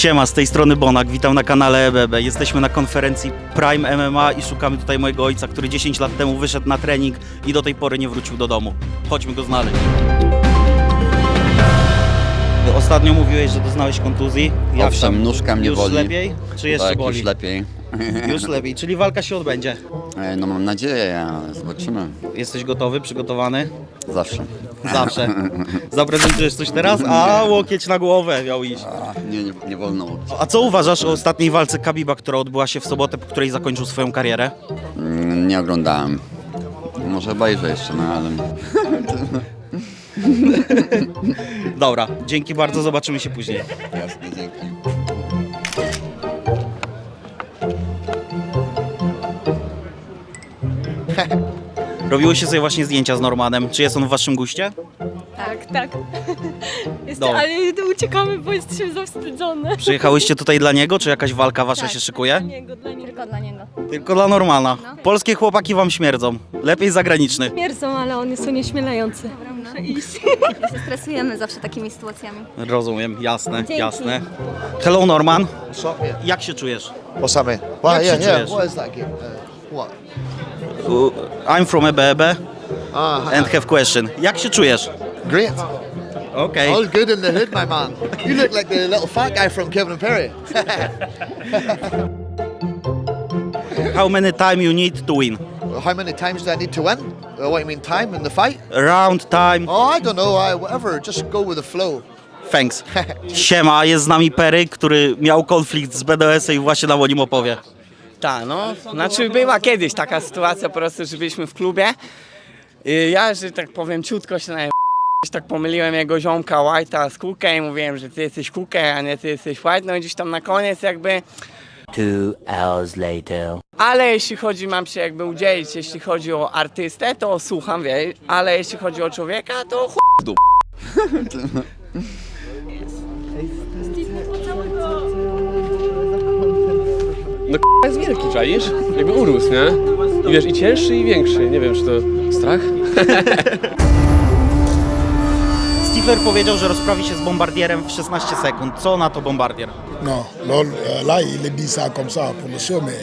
Siema, z tej strony Bonak, witam na kanale EBB. Jesteśmy na konferencji Prime MMA i szukamy tutaj mojego ojca, który 10 lat temu wyszedł na trening i do tej pory nie wrócił do domu. Chodźmy go znaleźć. Ostatnio mówiłeś, że doznałeś kontuzji. Jak Owszem, tam? nóżka mnie Już boli. lepiej? Czy jeszcze tak, boli? już lepiej. Już lepiej, czyli walka się odbędzie. E, No mam nadzieję, ale zobaczymy. Jesteś gotowy, przygotowany? Zawsze. Zawsze. Zaprezentujesz coś teraz? A, łokieć na głowę miał iść. A, nie, nie, nie wolno. A co uważasz o ostatniej walce Kabiba, która odbyła się w sobotę, po której zakończył swoją karierę? Mm, Nie oglądałem. Może obejrzę jeszcze, no ale... Dobra, dzięki bardzo, zobaczymy się później. Jasne, dzięki. Robiły się sobie właśnie zdjęcia z Normanem. Czy jest on w waszym guście? Tak, tak. Jest, Dobra. ale uciekamy, bo jesteśmy zawstydzone. Przyjechałyście tutaj dla niego, czy jakaś walka wasza Tak, się szykuje? Dla niego, dla niego. Tylko dla niego. Tylko dla Normana. Polskie chłopaki wam śmierdzą. Lepiej zagraniczny. Śmierdzą, ale on jest unieśmielający. My się stresujemy zawsze takimi sytuacjami. Rozumiem, jasne, Dzięki. jasne. Hello Norman, yeah? jak się czujesz? What's up, man? Well, Jak yeah, się yeah. czujesz? What is that game? Uh, what? I'm from EBEB Ah, and have question. Jak się czujesz? great. Okej. All good in the hood, my man. You look like the little fat guy from Kevin Perry. How many time you need to win? How many times do I need to win? Uh, what do you mean, time in the fight? Round time. Oh, I don't know. I, whatever. Just go with the flow. Thanks. Siema, jest z nami Perry, który miał konflikt z BDS-em i właśnie nam o nim opowie. Tak, no. Znaczy była kiedyś taka sytuacja po prostu, że byliśmy w klubie. I ja, że tak powiem, ciutko się na tak pomyliłem jego ziomka White'a z Kukę i mówiłem, że ty jesteś Kukę, a nie ty jesteś White. No i gdzieś tam na koniec jakby... Two hours later. Ale jeśli chodzi, mam się jakby udzielić, jeśli chodzi o artystę, to słucham, wie, ale jeśli chodzi o człowieka, to chuj w dół. wielki, czaisz? Jakby urósł, nie? I wiesz, i cięższy i większy. Nie wiem, czy to strach? Stifler powiedział, że rozprawi się z bombardierem w 16 sekund. Co na to bombardier? Non, non, euh, là, il dit ça comme ça pour le show, mais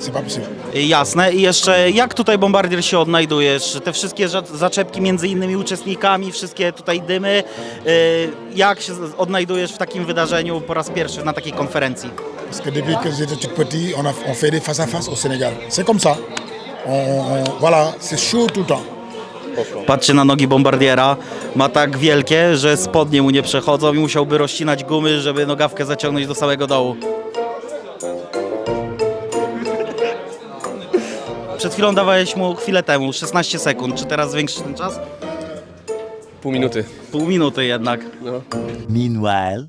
c'est pas possible. Jasne. I jeszcze jak tutaj bombardier się odnajdujesz? Te wszystkie za- zaczepki między innymi uczestnikami, wszystkie tutaj dymy. y, Jak się z- odnajdujesz w takim wydarzeniu po raz pierwszy na takiej konferencji? Parce que depuis que j'étais tout petit, on, a, on fait des face à face au Sénégal. C'est comme ça. On, on- voilà, c'est chaud tout le temps. Patrzcie na nogi bombardiera. Ma tak wielkie, że spodnie mu nie przechodzą i musiałby rozcinać gumy, żeby nogawkę zaciągnąć do samego dołu. Przed chwilą dawałeś mu chwilę temu, 16 sekund. Czy teraz zwiększysz ten czas? Pół minuty. Pół minuty jednak. No. Meanwhile.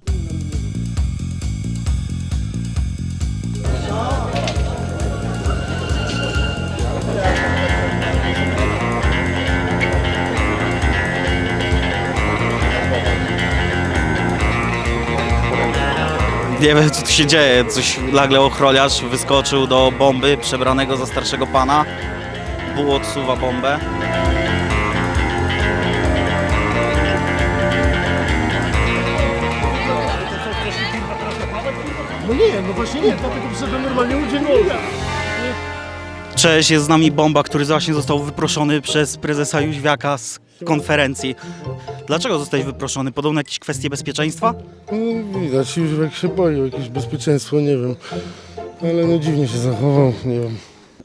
Nie wiem co tu się dzieje. Coś nagle ochroniarz wyskoczył do bomby przebranego za starszego pana. Buł odsuwa bombę. Cześć, jest z nami Bomba, który właśnie został wyproszony przez prezesa Jóźwiaka z konferencji. Dlaczego zostałeś wyproszony? Podobno jakieś kwestie bezpieczeństwa? No, widać, jak się boi o jakieś bezpieczeństwo, nie wiem. Ale no dziwnie się zachował, nie wiem.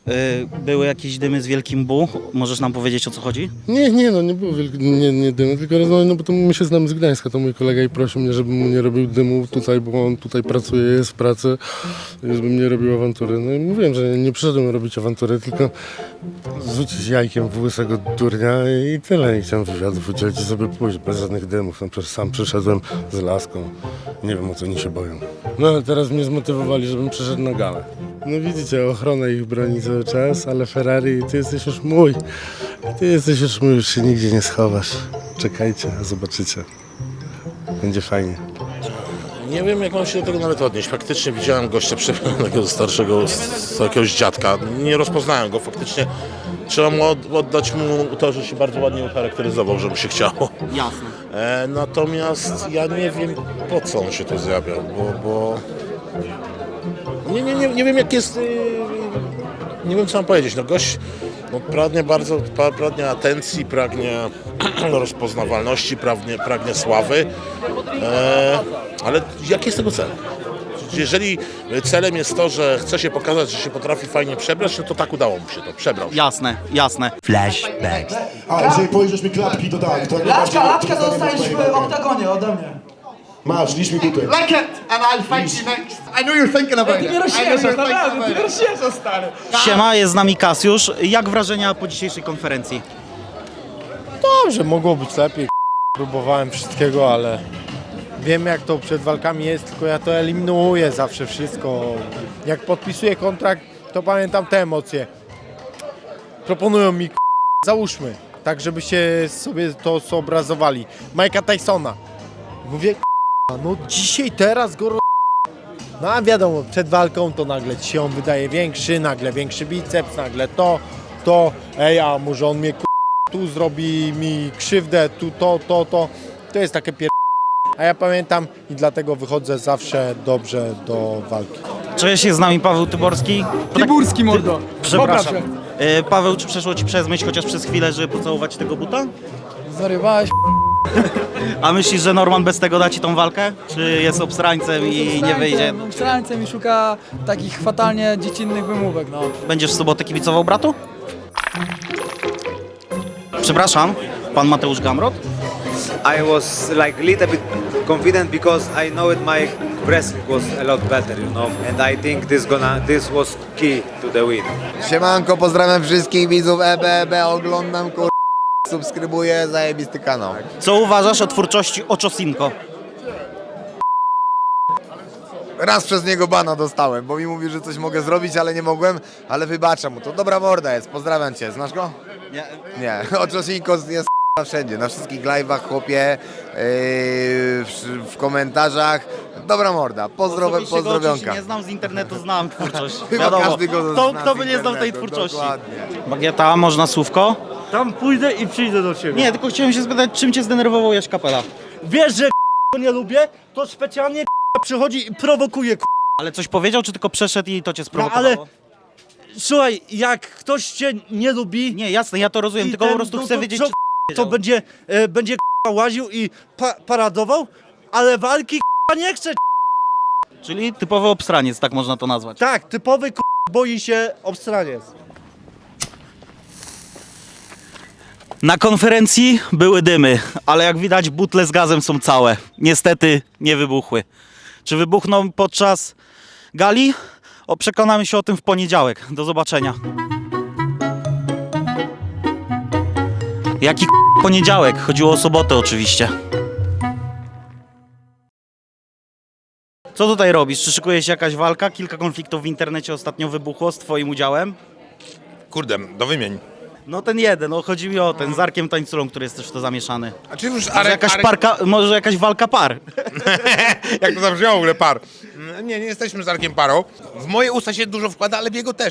Y, Były jakieś dymy z wielkim Bu. Możesz nam powiedzieć o co chodzi? Nie, nie, no nie było wielki, nie, nie dymu, tylko rozmawiam, no bo to my się znamy z Gdańska, to mój kolega i prosił mnie, żebym mu nie robił dymu tutaj, bo on tutaj pracuje, jest w pracy, żebym nie robił awantury. No i mówiłem, że nie przyszedłem robić awantury, tylko rzucić jajkiem w łysego durnia i tyle. I chciałem wywiadów udzielić i sobie pójść, bez żadnych dymów. No przecież sam przyszedłem z laską, nie wiem o co oni się boją. No ale teraz mnie zmotywowali, żebym przyszedł na galę. No widzicie, ochrona ich broni cały czas, ale Ferrari, ty jesteś już mój. Ty jesteś już mój, już się nigdzie nie schowasz. Czekajcie, zobaczycie. Będzie fajnie. Nie wiem, jak mam się do tego nawet odnieść. Faktycznie widziałem gościa przebranego starszego, z jakiegoś dziadka. Nie rozpoznałem go faktycznie. trzeba mu od, oddać mu to, że się bardzo ładnie ucharakteryzował, żeby się chciało. Jasne. E, natomiast ja nie wiem po co on się tu zjawia, bo, bo... Nie, nie, nie, nie wiem jak jest... Yy, nie wiem co mam powiedzieć, no gość no, pragnie bardzo, pra- pragnie atencji, pragnie rozpoznawalności, pragnie, pragnie sławy, e, ale jaki jest tego cel? Jeżeli celem jest to, że chce się pokazać, że się potrafi fajnie przebrać, no to tak udało mu się to, przebrał się. Jasne, jasne. Flashback. A jeżeli pojedziesz mi klapki, to tak. To laczka, laczka dostajesz w oktagonie ode mnie. Masz, lisz mi dupę. Like it, and I'll fight you next. I know you're thinking about it. I know you're thinking about it. Siema, jest z nami Kasiusz. Jak wrażenia po dzisiejszej konferencji? Dobrze, mogło być lepiej. Próbowałem wszystkiego, ale wiem jak to przed walkami jest, tylko ja to eliminuję zawsze wszystko. Jak podpisuję kontrakt, to pamiętam te emocje. Proponują mi załóżmy, tak żebyście sobie to zobrazowali. Mike'a Tysona. Mówię, no dzisiaj, teraz go. No a wiadomo, przed walką to nagle ci się on wydaje większy, nagle większy biceps, nagle to, to, ej, a może on mnie tu zrobi mi krzywdę, tu to, to, to. To jest takie pier... A ja pamiętam i dlatego wychodzę zawsze dobrze do walki. Cześć, jest z nami Paweł Tyborski. Tyburski, mordo. Przepraszam. E, Paweł, czy przeszło ci przez myśl chociaż przez chwilę, żeby pocałować tego buta? Zarywałeś A myślisz, że Norman bez tego da ci tą walkę? Czy jest obstrańcem i nie wyjdzie? Strańcem i szuka takich fatalnie dziecinnych wymówek, no. Będziesz w sobotę kibicował bratu? Przepraszam, pan Mateusz Gamrot? I was like little bit confident because I know it my wrestling was a lot better, you know, and I think this gonna this was key to the win. Siemanko, pozdrawiam wszystkich widzów EBEB, oglądam kur... subskrybuję, zajebisty kanał. Co uważasz o twórczości Oczosinko? Raz przez niego bana dostałem, bo mi mówi, że coś mogę zrobić, ale nie mogłem, ale wybaczam mu to. Dobra morda jest, pozdrawiam cię, znasz go? Nie. Nie, Oczosinko jest wszędzie, na wszystkich live'ach, chłopie, yy, w, w komentarzach. Dobra morda, pozdrowe, Osobiście go pozdrowionka. nie znam z internetu, znam twórczość. Chyba Wiadomo. każdy go Kto, zna kto by nie znał tej internetu, twórczości? Dokładnie. Bagieta, można słówko? Tam pójdę i przyjdę do ciebie. Nie, tylko chciałem się spytać, czym cię zdenerwował Jaś Kapela? Wiesz, że nie lubię, to specjalnie przychodzi i prowokuje. Ale coś powiedział, czy tylko przeszedł i to cię sprowokowało? ale- Słuchaj, jak ktoś cię nie lubi, Nie, jasne, ja to rozumiem, I tylko ten, po prostu no chcę to wiedzieć, co, czy to będzie, e, będzie łaził i pa paradował, ale walki nie chce. Czyli typowy obstraniec, tak można to nazwać. Tak, typowy boi się obstraniec. Na konferencji były dymy, ale jak widać butle z gazem są całe. Niestety nie wybuchły. Czy wybuchną podczas gali? O, przekonamy się o tym w poniedziałek. Do zobaczenia. Jaki poniedziałek? Chodziło o sobotę oczywiście. Co tutaj robisz? Czy szykuje się jakaś walka? Kilka konfliktów w internecie ostatnio wybuchło z twoim udziałem. Kurde, do wymień. No ten jeden, no chodzi mi o ten, z Arkiem Tańculą, który jest też w to zamieszany. A czy już Może jakaś, parka, może jakaś walka par. Jak to zabrzmiało w ogóle par? Nie, nie jesteśmy z Arkiem parą. W moje usta się dużo wkłada, ale w jego też.